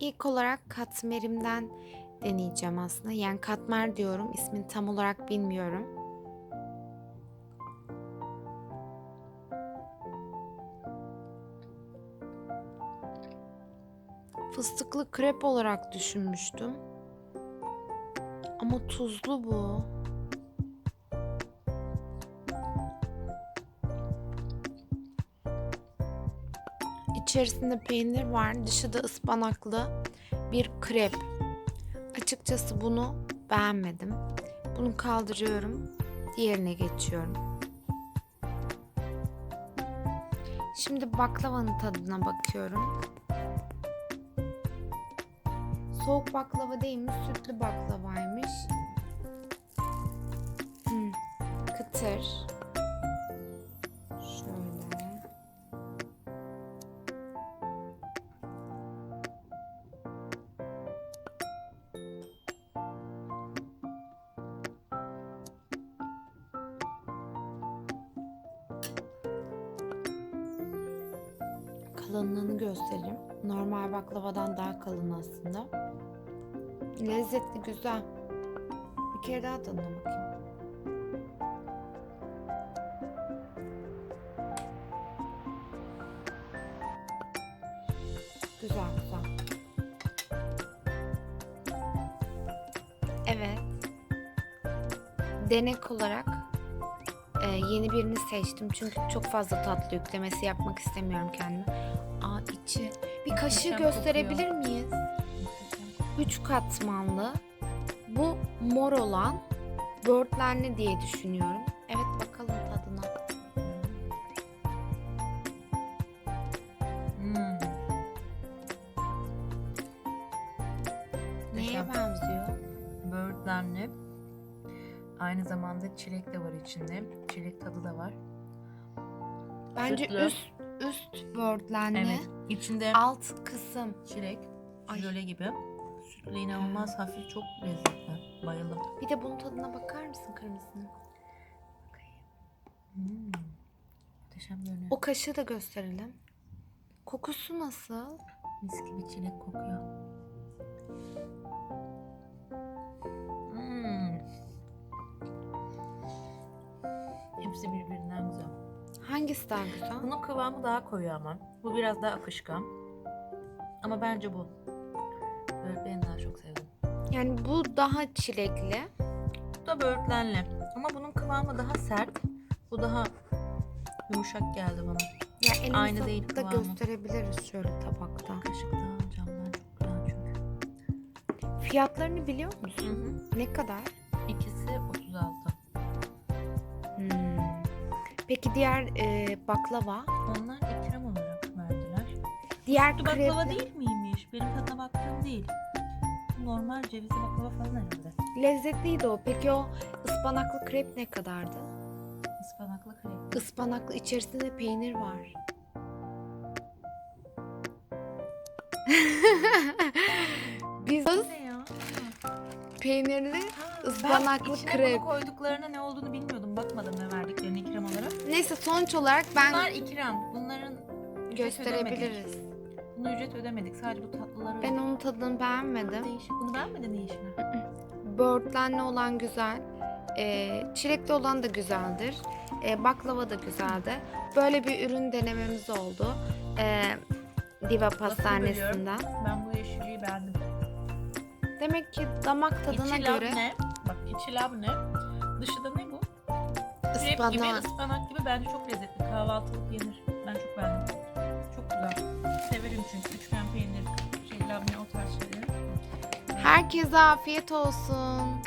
İlk olarak katmerimden deneyeceğim aslında. Yani katmer diyorum. İsmini tam olarak bilmiyorum. Fıstıklı krep olarak düşünmüştüm. Ama tuzlu bu. İçerisinde peynir var, dışı da ıspanaklı bir krep. Açıkçası bunu beğenmedim. Bunu kaldırıyorum. Diğerine geçiyorum. Şimdi baklavanın tadına bakıyorum. Soğuk baklava değilmiş, sütlü baklavaymış. Hmm, kıtır. Kalınlığını göstereyim. Normal baklavadan daha kalın aslında. Lezzetli, güzel. Bir kere daha tadına bakayım. Güzel, güzel. Evet. Denek olarak e, yeni birini seçtim. Çünkü çok fazla tatlı yüklemesi yapmak istemiyorum kendime. Aa içi. Bir kaşığı Muhteşem gösterebilir miyiz? Üç katmanlı. Bu mor olan böğürtlenli diye düşünüyorum. Evet bakalım tadına. Hmm. Neye Muhteşem. benziyor? Böğürtlenli. Aynı zamanda çilek de var içinde. Çilek tadı da var. Bence Sütlü. üst üst böğürtlenli. Evet. İçinde Alt kısım. çilek, Ay. jöle gibi. Sütlü inanılmaz hafif, çok lezzetli. Bayıldım. Bir de bunun tadına bakar mısın kırmızının? Hmm. Muhteşem görünüyor. O kaşığı da gösterelim. Kokusu nasıl? Mis gibi çilek kokuyor. Hangisi daha güzel? Bunun kıvamı daha koyu ama. Bu biraz daha akışkan. Ama bence bu. Böğürtleni daha çok sevdim. Yani bu daha çilekli. Bu da böğürtlenli. Ama bunun kıvamı daha sert. Bu daha yumuşak geldi bana. Ya elimize Aynı değil da kıvamı. gösterebiliriz şöyle tabakta. Kaşık daha alacağım ben. Çok güzel çünkü. Fiyatlarını biliyor Hı musun? hı. Ne kadar? İkisi Peki diğer e, baklava? Onlar ikram olarak verdiler. Diğer Sütlü baklava değil miymiş? Benim tadına baktığım değil. Normal cevizli baklava falan herhalde. Lezzetliydi o. Peki o ıspanaklı krep ne kadardı? Ispanaklı krep. Ispanaklı içerisinde peynir var. Biz Ne ya? peynirli Ha, ben içine krep. bunu koyduklarına ne olduğunu bilmiyordum. Bakmadım ne verdiklerini ikram olarak. Neyse sonuç olarak ben Bunlar ikram. Bunların ücret gösterebiliriz. Bunu ücret ödemedik. Sadece bu tatlıları Ben onun tadını beğenmedim. Değişik. Bunu beğenmedin ne işine? Böğürtlenli olan güzel. Ee, çilekli olan da güzeldir. Ee, baklava da güzeldi. Böyle bir ürün denememiz oldu. Ee, Diva Pastanesi'nden. Ben bu yeşilliği beğendim. Demek ki damak tadına içi göre labne. Bak içi labne. Dışı da ne? Krep gibi, ıspanak. ıspanak gibi bence çok lezzetli. Kahvaltılık yenir. Ben çok beğendim. Çok güzel. Severim çünkü üçgen peynir, şey labne o tarz şeyleri. Herkese afiyet olsun.